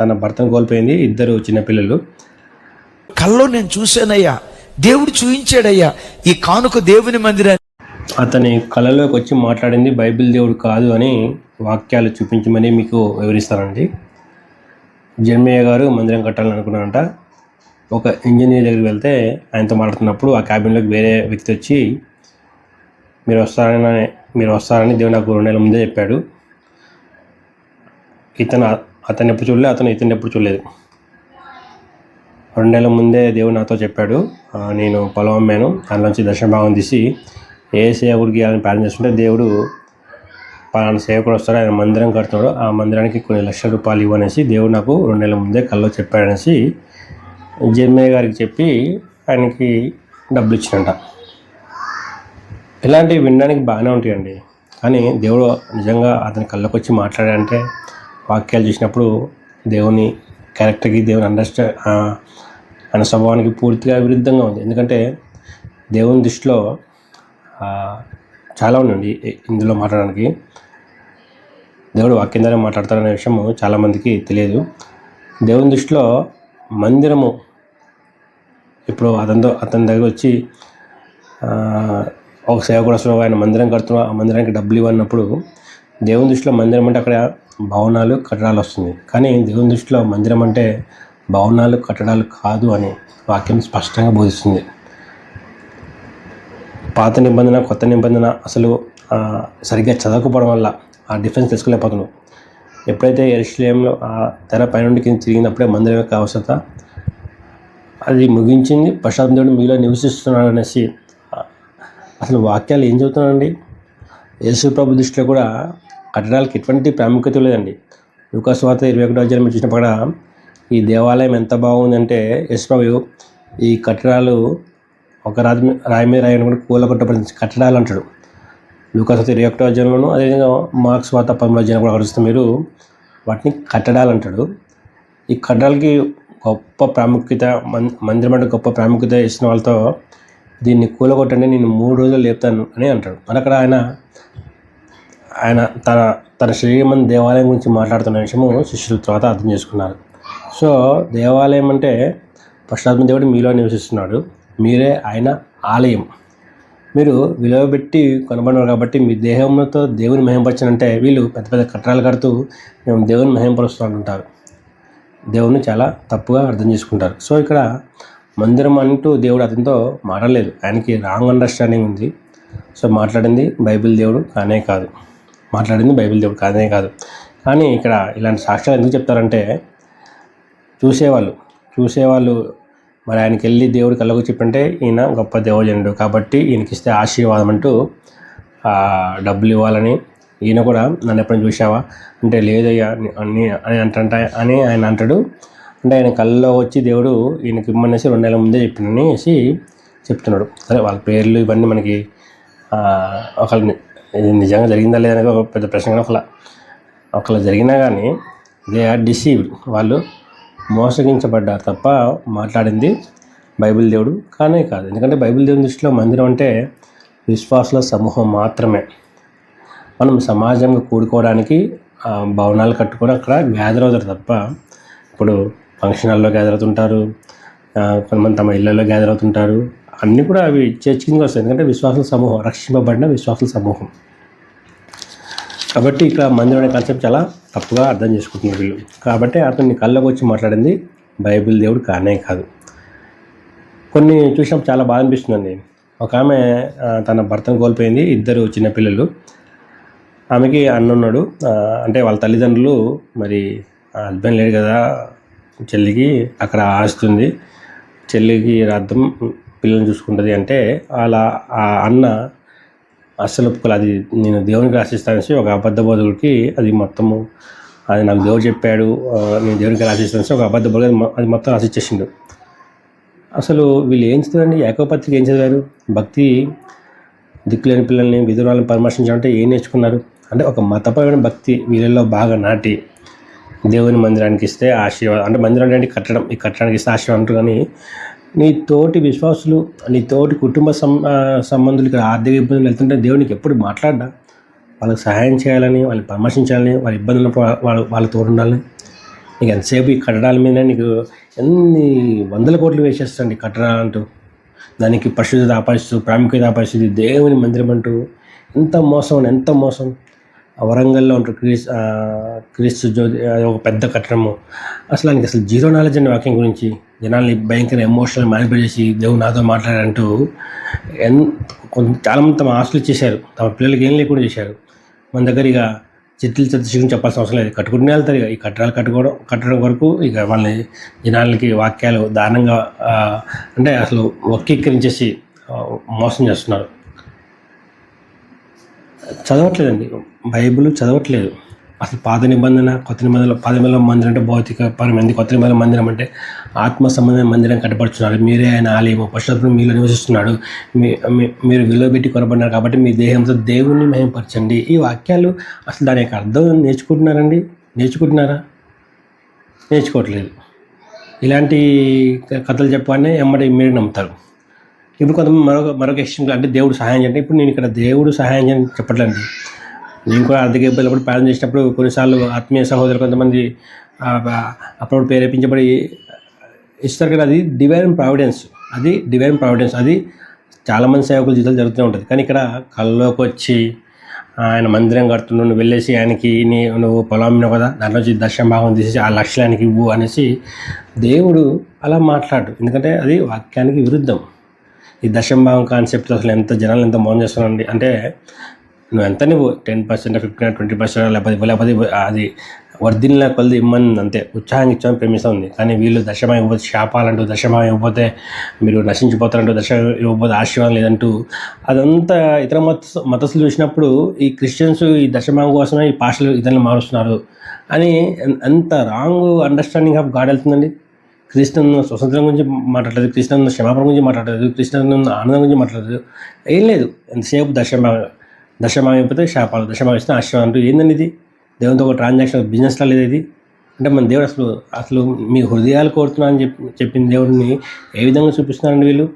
తన భర్తను కోల్పోయింది ఇద్దరు చిన్నపిల్లలు కల్లో నేను చూశానయ్యా. దేవుడు చూయించాడయ్యా. ఈ కానుక దేవుని మందిరాన్ని. అతని కళలోకి వచ్చి మాట్లాడింది బైబిల్ దేవుడు కాదు అని వాక్యాలు చూపించమని మీకు వివరిస్తానండి. జన్మయ్య గారు మందిరం కట్టాలని అనుకున్నారంట ఒక ఇంజనీర్ దగ్గరికి వెళ్తే ఆయనతో మాట్లాడుతున్నప్పుడు ఆ క్యాబిన్లోకి వేరే వ్యక్తి వచ్చి మీరు వస్తారని మీరు వస్తారని దేవుడు నాకు రెండు నెలల ముందే చెప్పాడు. ఇతను అతను ఎప్పుడు చూడలేదు అతను ఇతను ఎప్పుడు చూడలేదు. రెండు నెలల ముందే దేవుడు నాతో చెప్పాడు నేను పొలం అమ్మాను దానిలోంచి దర్శన భాగం తీసి ఏ సేవకుడికి అని ప్రార్థన చేస్తుంటే దేవుడు పలానా సేవకుడు వస్తాడు ఆయన మందిరం కడుతున్నాడు ఆ మందిరానికి కొన్ని లక్షల రూపాయలు ఇవ్వనేసి దేవుడు నాకు రెండు నెలల ముందే కల్లో చెప్పాడనేసి జర్మయ్య గారికి చెప్పి ఆయనకి డబ్బులు ఇచ్చినంట. ఇలాంటివి వినడానికి బాగానే ఉంటాయండి. కానీ దేవుడు నిజంగా అతని కళ్ళకు వచ్చి మాట్లాడాడంటే వాక్యాలు చూసినప్పుడు దేవుని క్యారెక్టర్కి దేవుని అండర్స్టా ఆయన స్వభావానికి పూర్తిగా విరుద్ధంగా ఉంది. ఎందుకంటే దేవుని దృష్టిలో చాలా ఉండండి ఇందులో మాట్లాడడానికి దేవుడు వాక్యం ద్వారా మాట్లాడతాడనే విషయం చాలామందికి తెలియదు. దేవుని దృష్టిలో మందిరము ఇప్పుడు అతనితో అతని దగ్గర వచ్చి ఒక సేవకుడు అసలు ఆయన మందిరం కడుతున్నా ఆ మందిరానికి డబ్బులు ఇవ్వన్నప్పుడు దేవుని దృష్టిలో మందిరం అంటే అక్కడ భవనాలు కట్టడాలు వస్తుంది కానీ దేవుని దృష్టిలో మందిరం అంటే భవనాలు కట్టడాలు కాదు అని వాక్యం స్పష్టంగా బోధిస్తుంది. పాత నిబంధన కొత్త నిబంధన అసలు సరిగ్గా చదవకపోవడం వల్ల ఆ డిఫరెన్స్ తెలుసుకోలేకపోతున్నాం. ఎప్పుడైతే ఎరుశ్లేంలో ఆ తెర పైనుండి కింద తిరిగినప్పుడే మందిరం యొక్క అవసరత అది ముగించింది ప్రశాంతుడు మీలో నివసిస్తున్నాడు అనేసి అసలు వాక్యాలు ఏం చెబుతున్నాయండి యేసు ప్రభు దృష్టిలో కూడా కట్టడాలకు ఎటువంటి ప్రాముఖ్యత లేదండి. లూకాస్ ఇరవై ఒకటో అధ్యాయం చూసినప్పుడు ఈ దేవాలయం ఎంత బాగుందంటే యశ్వభు ఈ కట్టడాలు ఒక రాజు రాయి మీద రాయని కూడా కూలగొట్టబడిన కట్టడాలు అంటాడు. లూకాస్ ఇరవై ఒకటో అధ్యాయంలోను అదేవిధంగా మార్క్స్ వార్త పదమూడు అధ్యాయం కూడా గడుస్తూ మీరు వాటిని కట్టడాలు అంటాడు. ఈ కట్టడాలకి గొప్ప ప్రాముఖ్యత మం మందిరం అంటే గొప్ప ప్రాముఖ్యత ఇచ్చిన వాళ్ళతో దీన్ని కూలగొట్టండి నేను మూడు రోజులు లేపుతాను అని అంటాడు. మరి అక్కడ ఆయన ఆయన తన తన శరీరం దేవాలయం గురించి మాట్లాడుతున్న విషయము శిష్యుల తర్వాత అర్థం చేసుకున్నారు. సో దేవాలయం అంటే పరశురాత్మ దేవుడు మీలో నివసిస్తున్నాడు. మీరే ఆయన ఆలయం. మీరు విలువబెట్టి కనబడినారు కాబట్టి మీ దేహంతో దేవుని మహింపరచనంటే వీళ్ళు పెద్ద పెద్ద కట్టడాలు కడుతూ మేము దేవుని మహింపరుస్తాం అంటారు. దేవుని చాలా తప్పుగా అర్థం చేసుకుంటారు. సో ఇక్కడ మందిరం అంటూ దేవుడు అతనితో మాట్లాడలేదు. ఆయనకి రాంగ్ అండర్స్టాండింగ్ ఉంది. సో మాట్లాడింది బైబిల్ దేవుడు కానే కాదు. మాట్లాడింది బైబిల్ దేవుడు కాదనే కాదు. కానీ ఇక్కడ ఇలాంటి సాక్ష్యాలు ఎందుకు చెప్తారంటే చూసేవాళ్ళు చూసేవాళ్ళు మరి ఆయనకి వెళ్ళి దేవుడు కళ్ళకు చెప్పంటే ఈయన గొప్ప దేవజనుడు. కాబట్టి ఈయనకి ఇస్తే ఆశీర్వాదం అంటూ డబ్బులు ఇవ్వాలని ఈయన కూడా నన్ను ఎప్పుడైనా చూసావా అంటే లేదయ్యా అని అని అంటంట అని ఆయన అంటాడు. అంటే ఆయన కళ్ళలో వచ్చి దేవుడు ఈయనకి ఇమ్మనేసి రెండు నెలల ముందే చెప్పిననేసి చెప్తున్నాడు. సరే వాళ్ళ పేర్లు ఇవన్నీ మనకి ఒకళ్ళని ఇది నిజంగా జరిగిందా లేదనేది ఒక పెద్ద ప్రశ్న ఒకలా. ఒకళ్ళ జరిగినా కానీ దే ఆర్ డిసీవ్డ్. వాళ్ళు మోసగించబడ్డారు తప్ప మాట్లాడింది బైబిల్ దేవుడు కానే కాదు. ఎందుకంటే బైబిల్ దేవుని దృష్టిలో మందిరం అంటే విశ్వాసుల సమూహం మాత్రమే. మనం సమాజంగా కూడుకోవడానికి ఆ, భవనాలు కట్టుకొని అక్కడ గ్యాదర్ అవుతారు తప్ప ఇప్పుడు ఫంక్షన్ హాల్లో గ్యాదర్ అవుతుంటారు కొంతమంది తమ ఇళ్ళలో గ్యాదర్ అవుతుంటారు. అన్నీ కూడా అవి చర్చ్ కింద వస్తాయి. ఎందుకంటే విశ్వాసుల సమూహం రక్షింపబడిన విశ్వాసుల సమూహం. కాబట్టి ఇక్కడ మందిరం అనే కాన్సెప్ట్ చాలా తప్పుగా అర్థం చేసుకుంటున్నారు వీళ్ళు. కాబట్టి అతన్ని కళ్ళకు వచ్చి మాట్లాడింది బైబిల్ దేవుడు కానే కాదు. కొన్ని చూసినప్పుడు చాలా బాధ అనిపిస్తుందండి. ఒక ఆమె తన భర్తను కోల్పోయింది ఇద్దరు చిన్నపిల్లలు ఆమెకి అన్న ఉన్నాడు. అంటే వాళ్ళ తల్లిదండ్రులు మరి హస్బెండ్ లేడు కదా చెల్లికి అక్కడ ఆస్తుంది చెల్లికి అర్థం పిల్లల్ని చూసుకుంటుంది అంటే అలా ఆ అన్న అస్సలు ఒప్పుకోలేదు అది నేను దేవునికి రాసిస్తానని ఒక అబద్ధ బోధకుడికి అది మొత్తము అది నాకు దేవుడు చెప్పాడు నేను దేవునికి రాసిస్తానని ఒక అబద్ధ బోధ అది మొత్తం రాసిచ్చేసిండు అసలు వీళ్ళు ఏం చదివారండి? ఏకోపత్రిక ఏం చదివారు? భక్తి దిక్కులేని పిల్లల్ని విధురాలను పరామర్శించాలంటే ఏం నేర్చుకున్నారు? అంటే ఒక మతపరమైన భక్తి వీళ్ళల్లో బాగా నాటి దేవుని మందిరానికి ఇస్తే ఆశీర్వాదం అంటే మందిరం అంటే కట్టడం ఈ కట్టడానికి ఇస్తే ఆశీర్వాదం అంటారు కానీ నీ తోటి విశ్వాసులు నీ తోటి కుటుంబ సం సంబంధులు ఇక్కడ ఆర్థిక ఇబ్బందులు వెళ్తుంటే దేవునికి ఎప్పుడు మాట్లాడ్డా? వాళ్ళకి సహాయం చేయాలని వాళ్ళని పరామర్శించాలని వాళ్ళ ఇబ్బందులు వాళ్ళు వాళ్ళ వాళ్ళ తోడు ఉండాలని. నీకు ఎంతసేపు ఈ కట్టడాల మీద నీకు ఎన్ని వందల కోట్లు వేసేస్తండి కట్టడాలంటూ దానికి పరిశుద్ధత ఆపాదిస్తూ ప్రాముఖ్యత ఆపాదిస్తుంది దేవుని మందిరం అంటూ. ఎంత మోసం ఎంత మోసం. వరంగల్లో ఉంటారు క్రీస్ క్రీస్తు జ్యోతి ఒక పెద్ద కట్టడము. అసలు ఆయనకి అసలు జీరో నాలెడ్జ్ అనే వాక్యం గురించి జనాల్ని భయంకర ఎమోషనల్ మ్యానిపులేట్ చేసి దేవుడు నాతో మాట్లాడారంటూ ఎన్ కొంత చాలామంది తమ ఆస్తులు ఇచ్చేశారు. తమ పిల్లలకి ఏం లేకుండా చేశారు. మన దగ్గర ఇక చిట్లు చెత్త శిక్షణ చెప్పాల్సిన అవసరం లేదు. కట్టుకుంటూనే వెళ్తారు ఇక. ఈ కట్టడాలు కట్టుకోవడం కట్టడం వరకు ఇక వాళ్ళని జనాలకి వాక్యాలు దారుణంగా అంటే అసలు వక్రీకరించేసి మోసం చేస్తున్నారు. చదవట్లేదండి. బైబిల్ చదవట్లేదు. అసలు పాత నిబంధన కొత్త నిబంధనలు పాత నిబంధన మందిరం అంటే భౌతిక పరమైంది కొత్త నిబంధన మందిరం అంటే ఆత్మ సంబంధమైన మందిరం కట్టపడుచున్నారు మీరే ఆయన ఆలయము పశ్చాత్తం మీలో నివసిస్తున్నాడు. మీ మీరు విలువ పెట్టి కొనబడినారు కాబట్టి మీ దేహంతో దేవుణ్ణి మహింపరచండి. ఈ వాక్యాలు అసలు దాని యొక్క అర్థం నేర్చుకుంటున్నారండి? నేర్చుకుంటున్నారా? నేర్చుకోవట్లేదు. ఇలాంటి కథలు చెప్పగానే ఎమ్మడి మీరు నమ్ముతారు. ఇప్పుడు కొంతమంది మరొక మరొక ఎక్స్ట్రీమ్ అంటే దేవుడు సహాయం చేయండి. ఇప్పుడు నేను ఇక్కడ దేవుడు సహాయం చేయని చెప్పట్లేదు నేను కూడా ఆర్థిక ఇబ్బందులు ప్రయాణం చేసినప్పుడు కొన్నిసార్లు ఆత్మీయ సహోదరులు కొంతమంది అప్పుడు ప్రేరేపించబడి ఇస్తారు కదా అది డివైన్ ప్రావిడెన్స్ అది డివైన్ ప్రావిడెన్స్ అది చాలామంది సేవకుల జీవితాలు జరుగుతూ ఉంటుంది. కానీ ఇక్కడ కళ్ళలోకి వచ్చి ఆయన మందిరం కడుతున్నావు నువ్వు వెళ్ళేసి ఆయనకి నీ నువ్వు పొలం కదా దాంట్లో నుంచి భాగం తీసేసి ఆ లక్ష్యానికి ఇవ్వు అనేసి దేవుడు అలా మాట్లాడు. ఎందుకంటే అది వాక్యానికి విరుద్ధం. ఈ దశంభావం భాగం కాన్సెప్ట్ అసలు ఎంత జనాలు ఎంత మోసం చేస్తున్నారండి అంటే నువ్వు ఎంత నువ్వు ten percent fifteen twenty percent లేకపోతే లేకపోతే అది వర్ధిల్ల కొలది ఇమ్మని అంతే. ఉత్సాహం ఇచ్చామని ప్రేమిస్తూ ఉంది. కానీ వీళ్ళు దశమా ఇవ్వకపోతే శాపాలంటూ దశమ ఇవ్వకపోతే మీరు నశించిపోతారంటూ దశ ఇవ్వకపోతే ఆశీర్వాదం లేదంటూ అదంతా ఇతర మత మతస్థులు చూసినప్పుడు ఈ క్రిస్టియన్స్ ఈ దశమం కోసమే ఈ పాషలు ఇతరులు మారుస్తున్నారు. అని అంత ఎంత రాంగ్ అండర్స్టాండింగ్ ఆఫ్ గాడ్ వెళ్తుందండి? క్రిస్టియన్ స్వతంత్రం గురించి మాట్లాడలేదు క్రిస్టియన్ క్షమాపణ గురించి మాట్లాడలేదు క్రిస్టియన్ ఆనందం గురించి మాట్లాడలేదు. ఏం లేదు. ఎంతసేపు దశమ దశమా శాపాలు. దశమాయిస్తే ఆశ్రమం అంటూ ఏందండి ఇది దేవునితో ఒక ట్రాన్సాక్షన్ బిజినెస్లో లేదు ఇది అంటే మన దేవుడు అసలు అసలు మీ హృదయాలు కోరుతున్నా అని చెప్పి చెప్పిన దేవుడిని ఏ విధంగా చూపిస్తున్నారండి వీళ్ళు?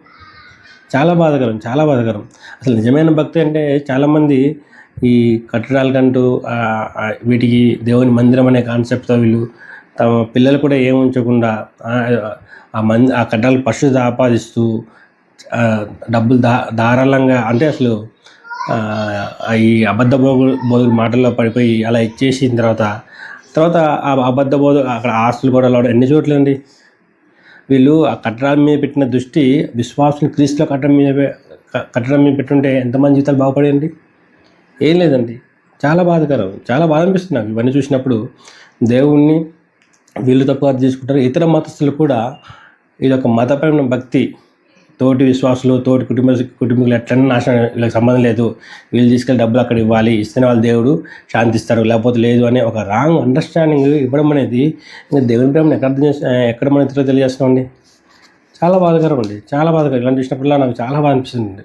చాలా బాధకరం చాలా బాధకరం. అసలు నిజమైన భక్తి అంటే చాలామంది ఈ కట్టడాలకంటూ వీటికి దేవుని మందిరం అనే కాన్సెప్ట్తో వీళ్ళు తమ పిల్లలు కూడా ఏం ఉంచకుండా ఆ, మంది ఆ కట్టడాలు పశువులు ఆపాదిస్తూ డబ్బులు దా ధారాళంగా అంటే అసలు ఈ అబద్ధ బోధులు బోధుల మాటల్లో పడిపోయి అలా ఇచ్చేసిన తర్వాత తర్వాత ఆ అబద్ధ బోధ అక్కడ ఆస్తులు కూడా అలా ఎన్ని చోట్లండి వీళ్ళు ఆ కట్టడం మీద పెట్టిన దృష్టి విశ్వాసం క్రీస్తులో కట్టడం మీద కట్టడం మీద పెట్టుంటే ఎంతమంది జీవితాలు బాగుపడేయండి ఏం లేదండి. చాలా బాధకరం. చాలా బాధ అనిపిస్తుంది నాకు. ఇవన్నీ చూసినప్పుడు దేవుణ్ణి వీళ్ళు తక్కువ అర్థం చేసుకుంటారు. ఇతర మతస్థులు కూడా ఇది ఒక మతపరమైన భక్తి తోటి విశ్వాసులు తోటి కుటుంబ కుటుంబీకులు ఎట్లన్నా నాశనం వీళ్ళకి సంబంధం లేదు. వీళ్ళు తీసుకెళ్ళి డబ్బులు అక్కడ ఇవ్వాలి. ఇస్తేనే వాళ్ళు దేవుడు శాంతిస్తారు లేకపోతే లేదు అనే ఒక రాంగ్ అండర్స్టాండింగ్ ఇవ్వడం అనేది ఇంకా దేవుని ప్రేమను ఎక్కడ అర్థం చేస్తా ఎక్కడ మన ఇతరులు తెలియజేస్తామండి చాలా బాధకరం అండి. చాలా బాధకరం. ఇలాంటి చూసినప్పుడల్లా నాకు చాలా బాధ అనిపిస్తుంది.